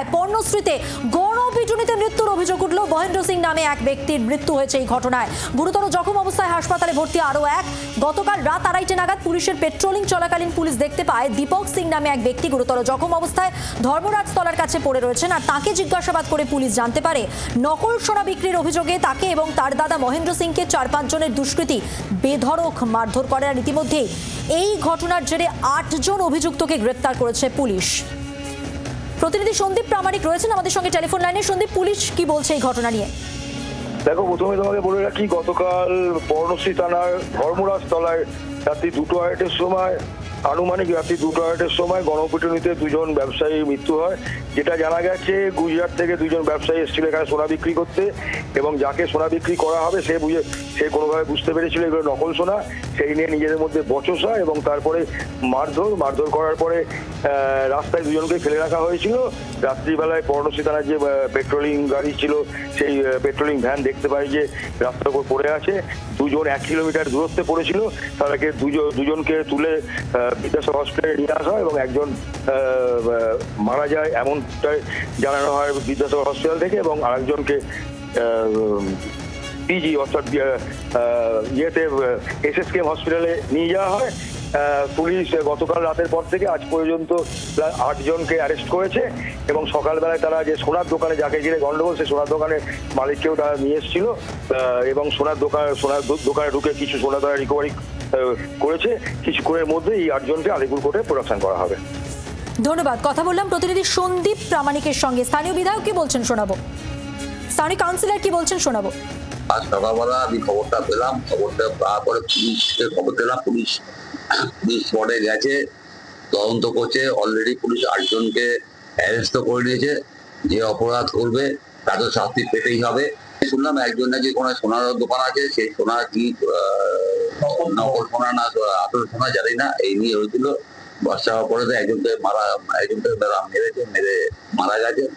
অবস্থায় পর্ণশ্রীতে গণপিটুনিতে মৃত্যুর অভিযোগ উঠল। মহেন্দ্র সিং নামে এক ব্যক্তির মৃত্যু হয়েছে এই ঘটনায়। গুরুতর জখম অবস্থায় হাসপাতালে ভর্তি আরও এক। গতকাল রাত আড়াইটে নাগাদ পুলিশের পেট্রোলিং চলাকালীন পুলিশ দেখতে পায়, দীপক সিং নামে এক ব্যক্তি গুরুতর জখম অবস্থায় ধর্মরাজ তলার কাছে পড়ে রয়েছেন আর তাকে জিজ্ঞাসাবাদ করে পুলিশ জানতে পারে, নকল সোনা বিক্রির অভিযোগে তাকে এবং তার দাদা মহেন্দ্র সিংকে চার পাঁচ জনের দুষ্কৃতী বেধড়ক মারধর করে। আর ইতিমধ্যেই এই ঘটনার জেরে আটজন অভিযুক্তকে গ্রেপ্তার করেছে পুলিশ। প্রতিনিধি সন্দীপ প্রামাণিক রয়েছেন আমাদের সঙ্গে টেলিফোন লাইনে। সন্দীপ, পুলিশ কি বলছে এই ঘটনা নিয়ে? দেখো প্রথমে তোমাকে বলে রাখি, গতকাল বর্ণশ্রী থানার ধর্মরাজ তলায় রাত্রি দুটো আড়াইটের সময় আনুমানিক রাত্রি দুটো আড়াইটের সময় গণপিটুনিতে দুজন ব্যবসায়ীর মৃত্যু হয়। যেটা জানা গেছে, গুজরাট থেকে দুজন ব্যবসায়ী এসেছিল এখানে সোনা বিক্রি করতে এবং যাকে সোনা বিক্রি করা হবে সে বুঝে, সে কোনোভাবে বুঝতে পেরেছিল এগুলো নকল সোনা। সেই নিয়ে নিজেদের মধ্যে বচসা এবং তারপরে মারধর। মারধর করার পরে রাস্তায় দুজনকে ফেলে রাখা হয়েছিল। রাত্রিবেলায় পর্ণশ্রী থানার যে পেট্রোলিং গাড়ি ছিল, সেই পেট্রোলিং ভ্যান দেখতে পাই যে রাস্তার উপর পড়ে আছে। দুজন এক কিলোমিটার দূরত্বে পড়েছিল। তাদেরকে দুজন দুজনকে তুলে বিদ্যাসাগর হসপিটালে নিয়ে আসা হয় এবং একজন মারা যায় এমনটাই জানানো হয় বিদ্যাসাগর হসপিটাল থেকে এবং আরেকজনকে পিজি অর্থাৎ আহ, আহ, ইয়েতে এসএসকেএম হসপিটালে নিয়ে যাওয়া হয়। পুলিশ গতকাল রাতের পর থেকে আজ পর্যন্ত আটজনকে অ্যারেস্ট করেছে এবং সকালবেলায় তারা যে সোনার দোকানে যাকে ঘিরে গন্ডগোল সেই সোনার দোকানের মালিককেও তারা নিয়ে এসেছিল। এবং সোনার দোকান সোনার দোকানে ঢুকে কিছু সোনা তারা রিকভারি করেছে। কিছুক্ষণের মধ্যে এই আটজনকে আলিপুর কোর্টে প্রোডাকশন করা হবে। ধন্যবাদ। কথা বললাম প্রতিনিধি সন্দীপ প্রামাণিকের সঙ্গে। স্থানীয় বিধায়ক কি বলছেন শোনাবো? স্থানীয় কাউন্সিলর কি বলছেন শোনাবো? আজ সকালবেলা আমি খবরটা পেলাম। খবরটা পাওয়ার পরে পুলিশকে খবর দিলাম পুলিশ পুলিশ স্পটে গেছে তদন্ত করছে। অলরেডি পুলিশ আটজনকে অ্যারেস্ট করে নিয়েছে যে অপরাধ করবে তাকে শাস্তি পেতেই হবে। শুনলাম একজন নাকি কোনো সোনার দোকান আছে সেই সোনা কি আহ, নকল না সোনা জানি না। এই নিয়ে হয়েছিল। বর্ষা হওয়ার পরে একজনকে মারা একজনকে মেরেছে মেরে মারা গেছে।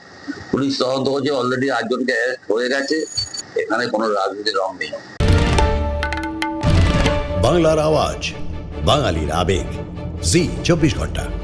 পুলিশ তদন্ত করছে অলরেডি আটজনকে অ্যারেস্ট হয়ে গেছে। এখানে কোনো রাজনীতির রং নেই। বাংলার আওয়াজ বাঙালির আবেগ। জি চব্বিশ ঘণ্টা।